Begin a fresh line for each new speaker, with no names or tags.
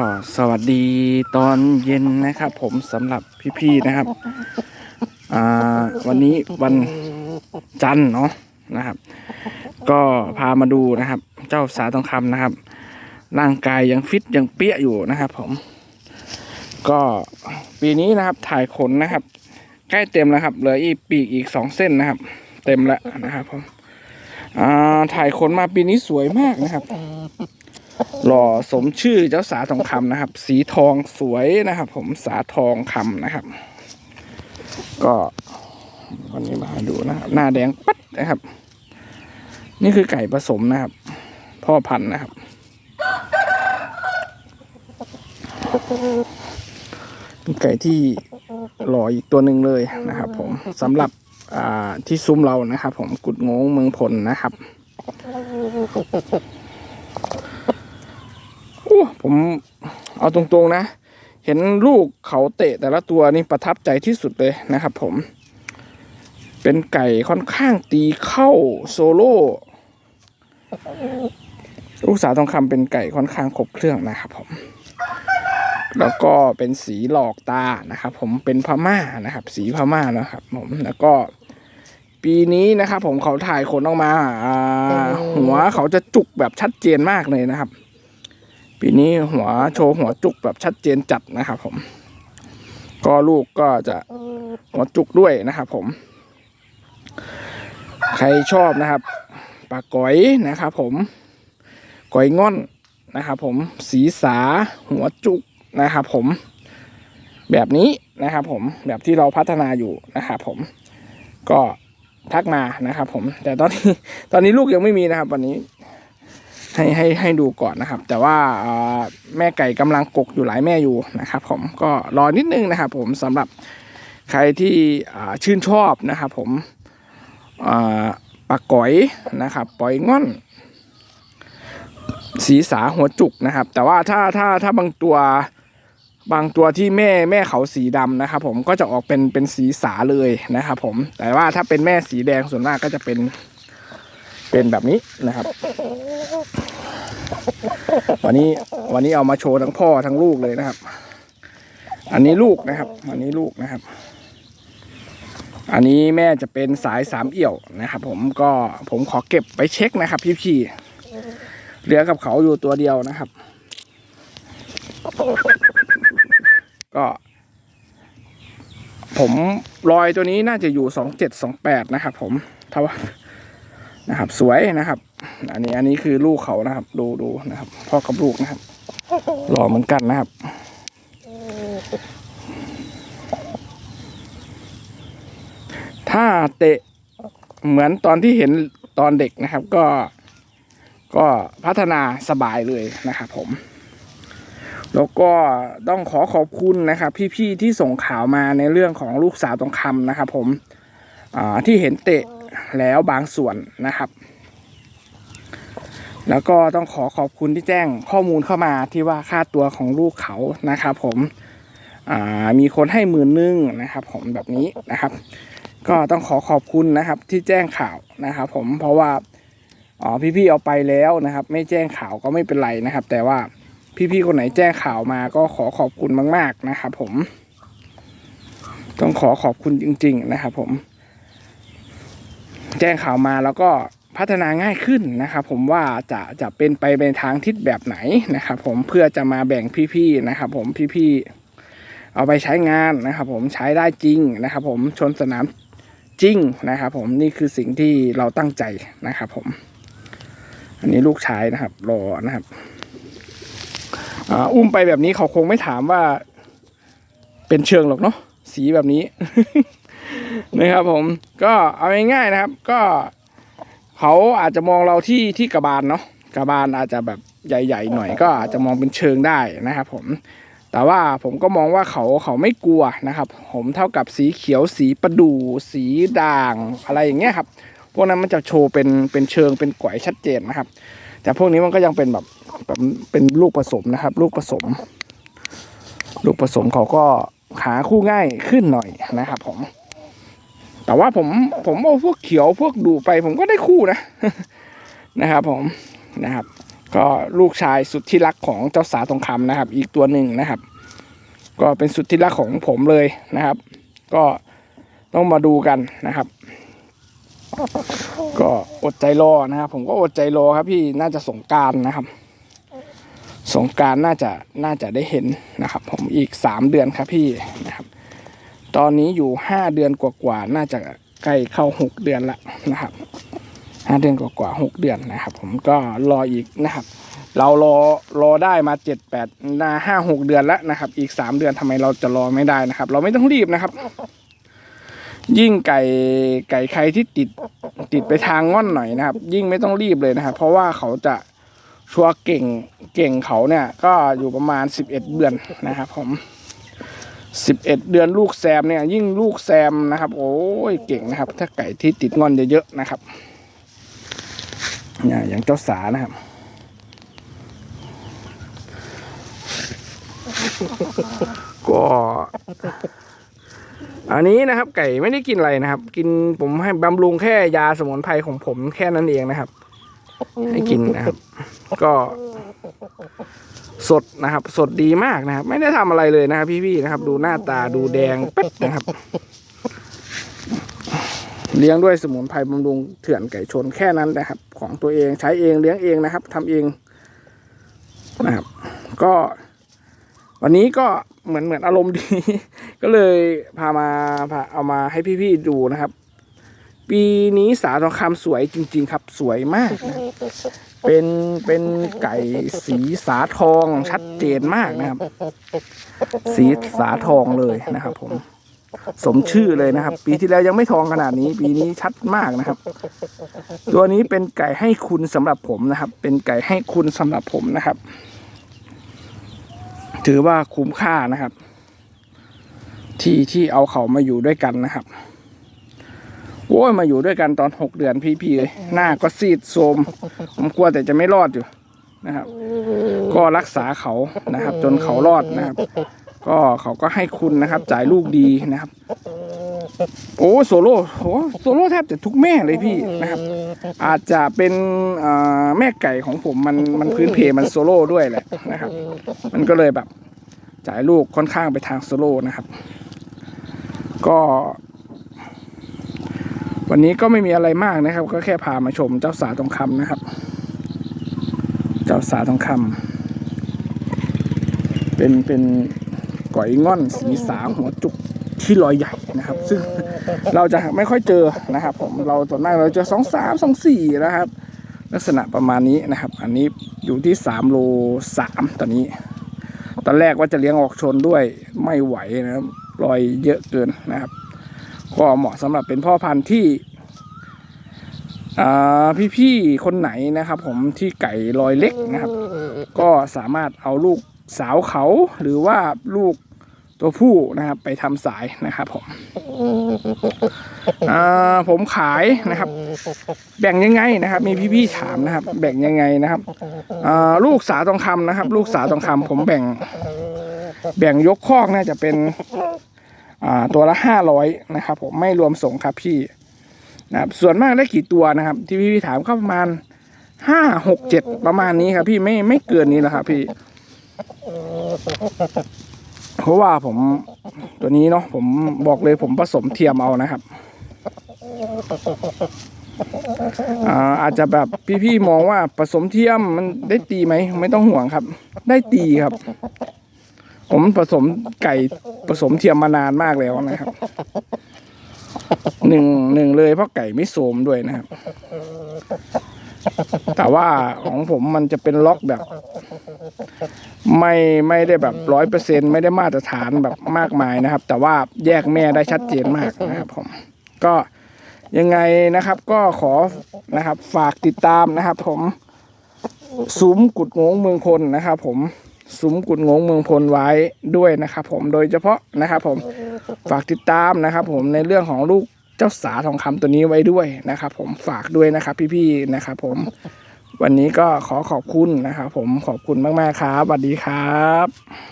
ก็สวัสดีตอนเย็นนะครับ ผมสำหรับพี่ๆนะครับอ่าวันนี้วันจันทร์เนาะนะครับ ก็พามาดูนะครับ เจ้าสาทองคำนะครับ ร่างกายยังฟิตยังเปี้ยอยู่นะครับ ผม ก็ปีนี้นะครับถ่ายขนนะครับ ใกล้เต็มแล้วครับ เหลืออีกปีกอีกสองเส้นนะครับ เต็มแล้วนะครับผมอ่าถ่ายขนมาปีนี้สวยมากนะครับ หล่อสมชื่อเจ้าสาทองคำนะครับ สีทองสวยนะครับ ผมสาทองคำนะครับ ก็วันนี้มาดูนะครับ หน้าแดงปัดนะครับ นี่คือไก่ผสมนะครับ พ่อพันธุ์นะครับ เป็นไก่ที่หล่ออีกตัวหนึ่งเลยนะครับ ผมสำหรับที่ซุ้มเรานะครับ ผมกุดงงเมืองพลนะครับ ผมเอาตรงๆนะ เห็นลูกเขาเตะแต่ละตัวนี่ประทับใจที่สุดเลยนะครับผม เป็นไก่ค่อนข้างตีเข้าโซโล่ลูกสาวทองคำเป็นไก่ค่อนข้างครบเครื่องนะครับผม แล้วก็เป็นสีหลอกตานะครับ ผมเป็นพม่านะครับ สีพม่านะครับ ผมแล้วก็ปีนี้นะครับ ผมเขาถ่ายขนออกมาอ่าหัวเขาจะจุกแบบชัดเจนมากเลยนะครับ ปีนี้หัวโชว์หัวจุกแบบชัดเจนจัดนะครับผม ก็ลูกก็จะหัวจุกด้วยนะครับผม ใครชอบนะครับปลาก๋อยนะครับผมก๋อยง่อนนะครับผมสีสาหัวจุกนะครับผม แบบนี้นะครับผมแบบที่เราพัฒนาอยู่นะครับผม ก็ทักมานะครับผม แต่ตอนนี้ตอนนี้ลูกยังไม่มีนะครับวันนี้ ให้ให้ให้ดูก่อนนะครับ แต่ว่าแม่ไก่กำลังกกอยู่หลายแม่อยู่นะครับ ผมก็รอนิดนึงนะครับ ผมสำหรับใครที่ชื่นชอบนะครับ ผมปลาก๋อยนะครับปล่อยง่อนสีสาหัวจุกนะครับ แต่ว่าถ้าถ้าถ้าบางตัวบางตัวที่แม่แม่เขาสีดำนะครับ ผมก็จะออกเป็นเป็นสีสาเลยนะครับ ผมแต่ว่าถ้าเป็นแม่สีแดงส่วนมากก็จะเป็น เป็นแบบนี้นะครับ วันนี้วันนี้เอามาโชว์ทั้งพ่อทั้งลูกเลยนะครับ อันนี้ลูกนะครับ อันนี้ลูกนะครับ อันนี้แม่จะเป็นสายสามเอี่ยวนะครับ ผมก็ผมขอเก็บไปเช็คนะครับ พี่ๆเหลือกับเขาอยู่ตัวเดียวนะครับ ก็ผมรอยตัวนี้น่าจะอยู่สองเจ็ดสองแปดนะครับ ผมถ้าว่า นะครับ สวยนะครับ อันนี้อันนี้คือลูกเขานะครับ ดูดูนะครับ พ่อกับลูกนะครับ หล่อเหมือนกันนะครับถ้าเตะเหมือนตอนที่เห็นตอนเด็กนะครับก็ก็พัฒนาสบายเลยนะครับผม แล้วก็ต้องขอขอบคุณนะครับ พี่ๆที่ส่งข่าวมาในเรื่องของลูกสาวตองคำนะครับ ผมที่เห็นเตะ แล้วบางส่วนนะครับ แล้วก็ต้องขอขอบคุณที่แจ้งข้อมูลเข้ามาที่ว่าค่าตัวของลูกเขานะครับผมมีคนให้หมื่นนึงนะครับผมแบบนี้นะครับ ก็ต้องขอขอบคุณนะครับที่แจ้งข่าวนะครับ ผมเพราะว่าอ๋อพี่ๆเอาไปแล้วนะครับ ไม่แจ้งข่าวก็ไม่เป็นไรนะครับ แต่ว่าพี่ๆคนไหนแจ้งข่าวมาก็ขอขอบคุณมาก ๆนะครับ ผม ต้องขอขอบคุณจริง ๆ นะครับ ผม แจ้งข่าวมาแล้วก็พัฒนาง่ายขึ้นนะครับผมว่าจะจะเป็นไปในทางทิศแบบไหนนะครับผมเพื่อจะมาแบ่งพี่ๆนะครับผมพี่ๆเอาไปใช้งานนะครับผมใช้ได้จริงนะครับผมชนสนามจริงนะครับผมนี่คือสิ่งที่เราตั้งใจนะครับผม อันนี้ลูกชายนะครับรอนะครับอุ้มไปแบบนี้เขาคงไม่ถามว่าเป็นเชิงหรอกเนาะสีแบบนี้ นะครับผมก็เอาง่ายๆนะครับ ก็เขาอาจจะมองเราที่ที่กระบาลเนาะกระบาลอาจจะแบบใหญ่ๆหน่อย ก็อาจจะมองเป็นเชิงได้นะครับผมแต่ว่าผมก็มองว่าเขาเขาไม่กลัวนะครับ ผมเท่ากับสีเขียวสีประดู่สีด่างอะไรอย่างเงี้ยครับพวกนั้นมันจะโชว์เป็นเป็นเชิงเป็นก๋วยชัดเจนนะครับ แต่พวกนี้มันก็ยังเป็นแบบแบบเป็นลูกผสมนะครับ ลูกผสม ลูกผสมเขาก็หาคู่ง่ายขึ้นหน่อยนะครับผม แต่ว่าผมผมเอาพวกเขียวพวกดูไปผมก็ได้คู่นะนะครับผมนะครับ ก็ลูกชายสุดที่รักของเจ้าสาทองคำนะครับ อีกตัวหนึ่งนะครับ ก็เป็นสุดที่รักของผมเลยนะครับ ก็ต้องมาดูกันนะครับ ก็อดใจรอนะครับ ผมก็อดใจรอครับพี่น่าจะสงการนะครับ สงการน่าจะน่าจะได้เห็นนะครับ ผมอีกสามเดือนครับพี่นะครับ ตอนนี้อยู่ห้าเดือนกว่าๆน่าจะใกล้เข้าหกเดือนละนะครับห้าเดือนกว่าๆหกเดือนนะครับ ผมก็รออีกนะครับ เรารอรอได้มาเจ็ดแปดนาห้าหกเดือนแล้วนะครับ อีกสามเดือนทำไมเราจะรอไม่ได้นะครับ เราไม่ต้องรีบนะครับ ยิ่งไก่ไก่ใครที่ติดติดไปทางง่อนหน่อยนะครับ ยิ่งไม่ต้องรีบเลยนะครับ เพราะว่าเขาจะชัวเก่งเก่งเขาเนี่ย ก็อยู่ประมาณสิบเอ็ดเดือนนะครับ ผม สิบเอ็ดเดือนลูกแซมเนี่ยยิ่งลูกแซมนะครับ โอ้ยเก่งนะครับ ถ้าไก่ที่ติดงอนเยอะๆนะครับเนี่ยอย่างเจ้าสานะครับ ก็อันนี้นะครับ ไก่ไม่ได้กินอะไรนะครับ กินผมให้บำรุงแค่ยาสมุนไพรของผมแค่นั้นเองนะครับ ให้กินนะครับ ก็ สดนะครับ สดดีมากนะครับ ไม่ได้ทำอะไรเลยนะครับ พี่ๆนะครับ ดูหน้าตาดูแดงเป๊ะนะครับ เลี้ยงด้วยสมุนไพรบำรุงเถื่อนไก่ชนแค่นั้นนะครับ ของตัวเองใช้เองเลี้ยงเองนะครับทำเองนะครับ ก็ วันนี้ก็เหมือนเหมือนอารมณ์ดี ก็เลยพามาพาเอามาให้พี่ๆดูนะครับ ปีนี้สาทองคำสวยจริง ๆ ครับ สวยมากนะ เป็นเป็นไก่สีสาทองชัดเจนมากนะครับ สีสาทองเลยนะครับผม สมชื่อเลยนะครับ ปีที่แล้วยังไม่ทองขนาดนี้ ปีนี้ชัดมากนะครับ ตัวนี้เป็นไก่ให้คุณสำหรับผมนะครับ เป็นไก่ให้คุณสำหรับผมนะครับ ถือว่าคุ้มค่านะครับ ที่ที่เอาเขามาอยู่ด้วยกันนะครับ โอ้ยมาอยู่ด้วยกันตอนหกเดือนพี่ๆเลยหน้าก็ซีดโทรมผมกลัวแต่จะไม่รอดอยู่นะครับ ก็รักษาเขานะครับ จนเขารอดนะครับ ก็เขาก็ให้คุณนะครับ จ่ายลูกดีนะครับ โอ้โซโล่โอ้โซโล่แทบจะทุกแม่เลยพี่นะครับ อาจจะเป็นเอ่อแม่ไก่ของผมมันมันพื้นเพมันโซโล่ด้วยแหละนะครับ มันก็เลยแบบ จ่ายลูกค่อนข้างไปทางโซโล่นะครับ ก็ วันนี้ก็ไม่มีอะไรมากนะครับ ก็แค่พามาชมเจ้าสาทองคำนะครับ เจ้าสาทองคำเป็นเป็นก๋อยง่อนสีสาหัวจุกที่ลอยใหญ่นะครับ ซึ่งเราจะไม่ค่อยเจอนะครับ ผมเราส่วนมากเราจอสองสามสองสี่นะครับ ลักษณะประมาณนี้นะครับ อันนี้อยู่ที่สามโลสามตอนนี้ ตอนแรกว่าจะเลี้ยงออกชนด้วยไม่ไหวนะครับรอยเยอะเกินนะครับ ก็เหมาะสำหรับเป็นพ่อพันธุ์ที่พี่ๆคนไหนนะครับ ผมที่ไก่รอยเล็กนะครับ ก็สามารถเอาลูกสาวเขาหรือว่าลูกตัวผู้นะครับ ไปทำสายนะครับ ผมผมขายนะครับ แบ่งยังไงนะครับ มีพี่ๆถามนะครับ แบ่งยังไงนะครับลูกสาวทองคำนะครับ ลูกสาวทองคำผมแบ่ง แบ่งยกคอกน่าจะเป็น ตัวละห้าร้อยนะครับผมไม่รวมส่งครับพี่นะครับส่วนมากได้กี่ตัวนะครับที่พี่ถามก็ประมาณห้าหกเจ็ดประมาณนี้ครับ พี่ไม่ไม่เกินนี้แหละครับ พี่เพราะว่าผมตัวนี้เนาะผมบอกเลยผมผสมเทียมเอานะครับอ่าอาจจะแบบพี่ๆมองว่าผสมเทียมมันได้ตีไหมไม่ต้องห่วงครับ ได้ตีครับ ผมผสมไก่ผสมเทียมมานานมากแล้วนะครับหนึ่งหนึ่งเลยเพราะไก่ไม่โสมด้วยนะครับ แต่ว่าของผมมันจะเป็นล็อกแบบ ไม่ไม่ได้แบบร้อยเปอร์เซ็นไม่ได้มาตรฐานแบบมากมายนะครับ แต่ว่าแยกแม่ได้ชัดเจนมากนะครับผมก็ยังไงนะครับก็ขอนะครับฝากติดตามนะครับ ผมซุ้มกุดงงเมืองพลนะครับ ผม ซุ้มกุดงงเมืองพลไว้ด้วยนะครับผมโดยเฉพาะนะครับผมฝากติดตามนะครับผมในเรื่องของลูกเจ้าสาทองคำตัวนี้ไว้ด้วยนะครับผมฝากด้วยนะครับพี่ๆนะครับผมวันนี้ก็ขอขอบคุณนะครับผมขอบคุณมากๆครับสวัสดีครับ